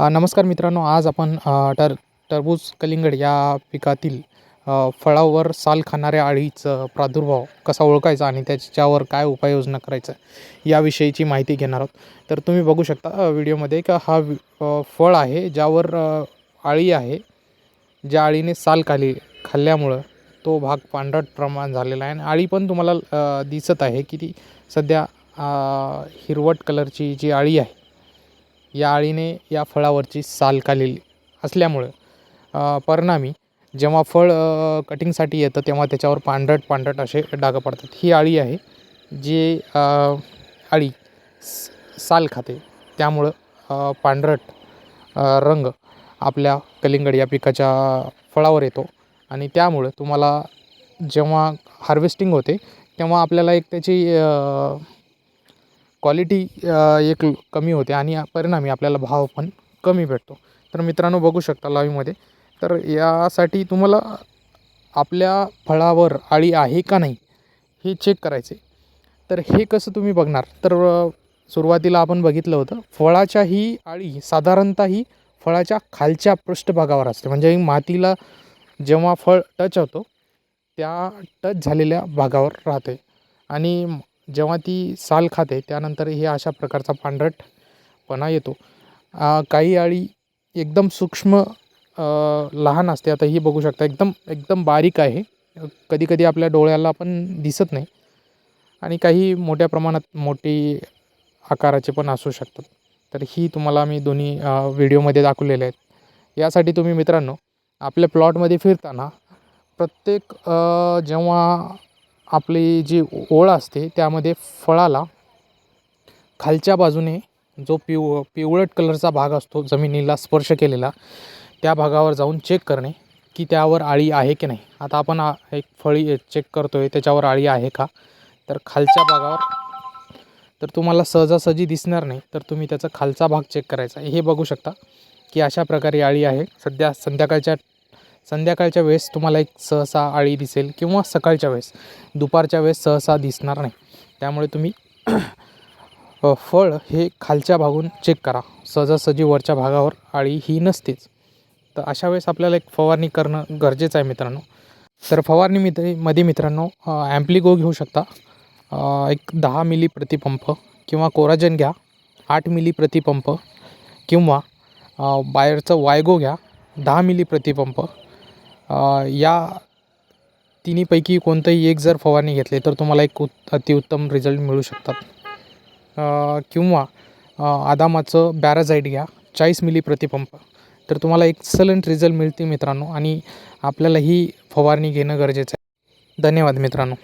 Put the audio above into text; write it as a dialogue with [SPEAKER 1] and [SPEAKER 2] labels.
[SPEAKER 1] नमस्कार मित्रांनो आज आपण टर टरबूज कलिंगड या पिकातील फळावर साल खाणाऱ्या अळीचं प्रादुर्भाव कसा ओळखायचा आणि त्याच्यावर काय उपाययोजना करायचं याविषयीची माहिती घेणार आहोत. तर तुम्ही बघू शकता व्हिडिओमध्ये का हा वि- फळ आहे ज्यावर अळी आहे ज्या अळीने साल खाली खाल्ल्यामुळं तो भाग पांढरट प्रमाण झालेला आहे. आणि अळी पण तुम्हाला दिसत आहे की ती सध्या हिरवट कलरची जी अळी आहे या अळीने या फळावरची साल खाल्लेली असल्यामुळं परिणामी जेव्हा फळ कटिंगसाठी येतं तेव्हा त्याच्यावर पांढरट पांढरट असे डाग पडतात. ही अळी आहे जी अळी साल खाते. त्यामुळं पांढरट रंग आपल्या कलिंगड या पिकाच्या फळावर येतो आणि त्यामुळं तुम्हाला जेव्हा हार्वेस्टिंग होते तेव्हा आपल्याला एक त्याची क्वालिटी एक कमी होते आणि परिणामी आपल्याला भाव पण कमी भेटतो. तर मित्रांनो बघू शकता लाईव्हमध्ये तर यासाठी तुम्हाला आपल्या फळावर अळी आहे का नाही हे चेक करायचे तर हे कसं तुम्ही बघणार? तर सुरुवातीला आपण बघितलं होतं फळाच्या ही अळी साधारणतः ही फळाच्या खालच्या पृष्ठभागावर असते. म्हणजे मातीला जेव्हा फळ टच होतो त्या टच झालेल्या भागावर राहते. आणि जेव्हा ती साल खाते त्यानंतर हे अशा प्रकारचा पांढरटपणा येतो. काही अळी एकदम सूक्ष्म लहान असते. आता ही बघू शकता एकदम एकदम बारीक आहे. कधी कधी आपल्या डोळ्याला पण दिसत नाही. आणि काही मोठ्या प्रमाणात मोठी आकाराचे पण असू शकतात. तर ही तुम्हाला मी दोन्ही व्हिडिओमध्ये दाखवलेले आहेत. यासाठी तुम्ही मित्रांनो आपल्या प्लॉटमध्ये फिरताना प्रत्येक जेव्हा आपली जी ओळ असते त्यामध्ये फळाला खालच्या बाजूने जो पिव पिवळट कलरचा भाग असतो जमिनीला स्पर्श केलेला त्या भागावर जाऊन चेक करणे की त्यावर आळी आहे की नाही. आता आपण एक फळी चेक करतो आहे त्याच्यावर आळी आहे का? तर खालच्या भागावर तर तुम्हाला सहजासहजी दिसणार नाही तर तुम्ही त्याचा खालचा भाग चेक करायचा हे बघू शकता की अशा प्रकारे आळी आहे. सध्या संध्याकाळच्या संध्याकाळच्या वेळेस तुम्हाला एक सहसा आळी दिसेल किंवा सकाळच्या वेळेस. दुपारच्या वेळेस सहसा दिसणार नाही. त्यामुळे तुम्ही फळ हे खालच्या भागून चेक करा. सहजासहजी वरच्या भागावर आळी ही नसतेच. तर अशा वेळेस आपल्याला एक फवारणी करणं गरजेचं आहे मित्रांनो. तर फवारणी मित्रमध्ये मित्रांनो ॲम्प्लिगो घेऊ शकता. एक दहा मिली प्रतिपंप किंवा कोराजन घ्या. आठ मिली प्रतिपंप किंवा बाहेरचं वायगो घ्या. दहा मिली प्रतिपंप या तिन्हीपैकी कोणतंही एक जर फवारणी घेतली तर तुम्हाला एक उत् अतिउत्तम रिझल्ट मिळू शकतात. किंवा आदामाचं बॅराझाईट घ्या चाळीस मिली प्रतिपंप. तर तुम्हाला एक्सलंट रिझल्ट मिळते मित्रांनो आणि आपल्याला ही फवारणी घेणं गरजेचं आहे. धन्यवाद मित्रांनो.